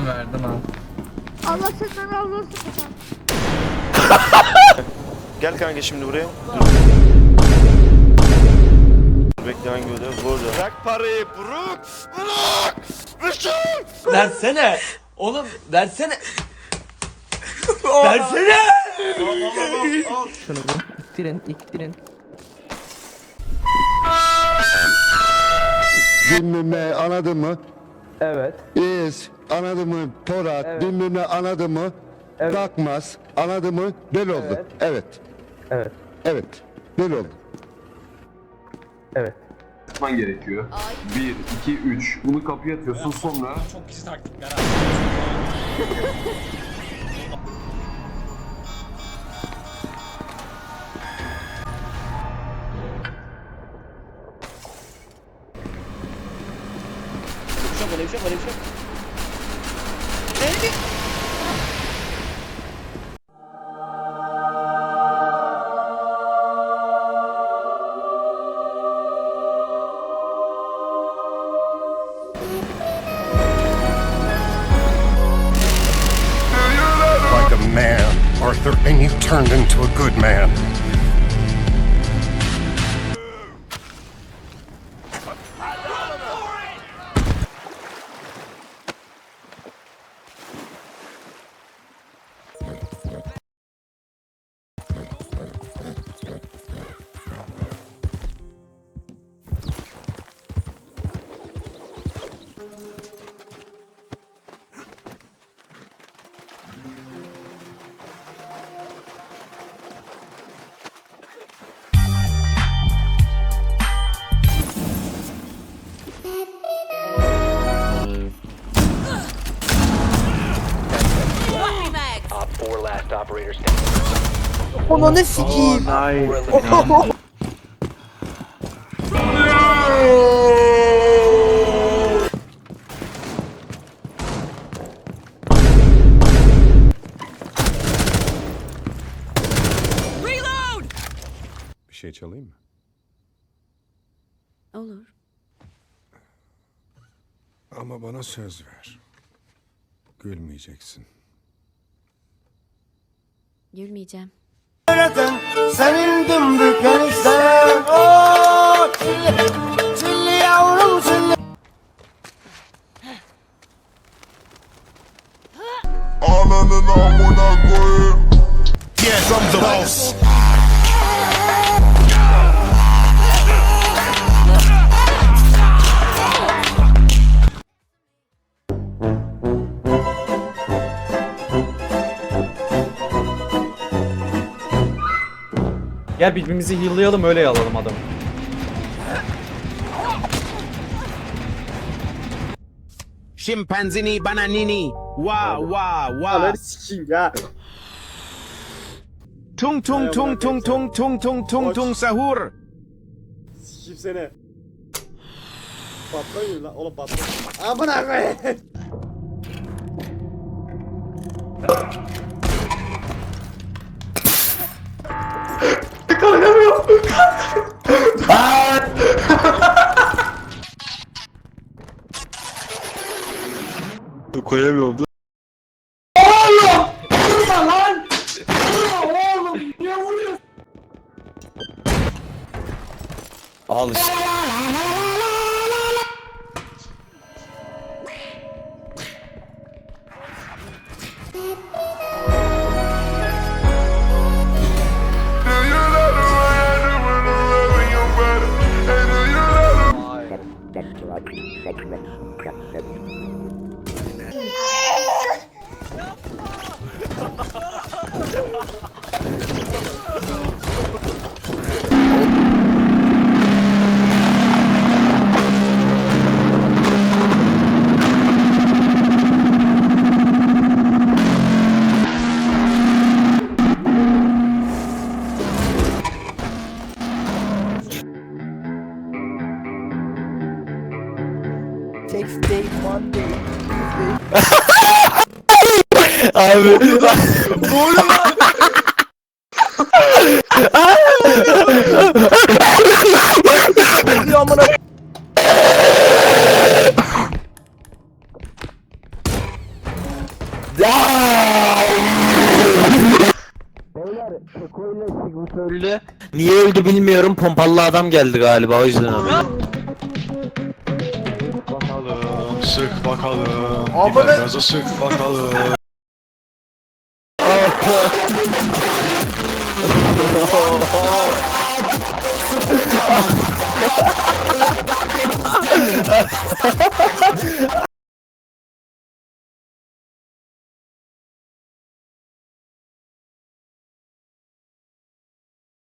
Aynen verdim ha. Allah senden razı olsun efendim. Gel kanka şimdi buraya. Dur. Bekle hangi ödev? Bu ödev. Bırak parayı Buruk! Bırak! Bütün! Versene. Oğlum versene. versene. Şunu bu. İttirin, ittirin. Bilmem anladın mı? Evet. İz anladın mı? Porat Evet. bilmem anladın mı? Evet. Kalkmaz anladın mı? Bel oldu. Evet. Evet. Evet. Evet. Bel oldu. Evet. Atman gerekiyor. 1, 2, 3. Bunu kapıya atıyorsun sonra Çok pis taktikler Böyle bir şey böyle bir şey. like a man, Arthur, and you turned into a good man. Ananı sikeyim. Bir şey çalayım mı? Olur. Ama bana söz ver. Gülmeyeceksin. Gülmeyeceğim. Senin dümdük enişten o çilli, çilli yavrum çilli. Ananın amına koyayım. Yes, I'm the boss. Gel birbirimizi heal'layalım öyle alalım adamı. Şimpanzini bananini. Wa wa wa. sikeyim ya. Tung tung tung tung tung tung tung tung tung sahur. Sikeyim seni. Patlayın lan oğlum patlayın. Amına koyayım kalkamıyorum. Koyamıyorum da. Oğlum! Al işte. Yapma! Abi. Boğulma. Ya amına. Beyler Eko'yla Sigmund öldü. Niye öldü bilmiyorum. Pompalı adam geldi galiba o yüzden. Bakalım, sık bakalım. Amına- Biber gazı sık bakalım.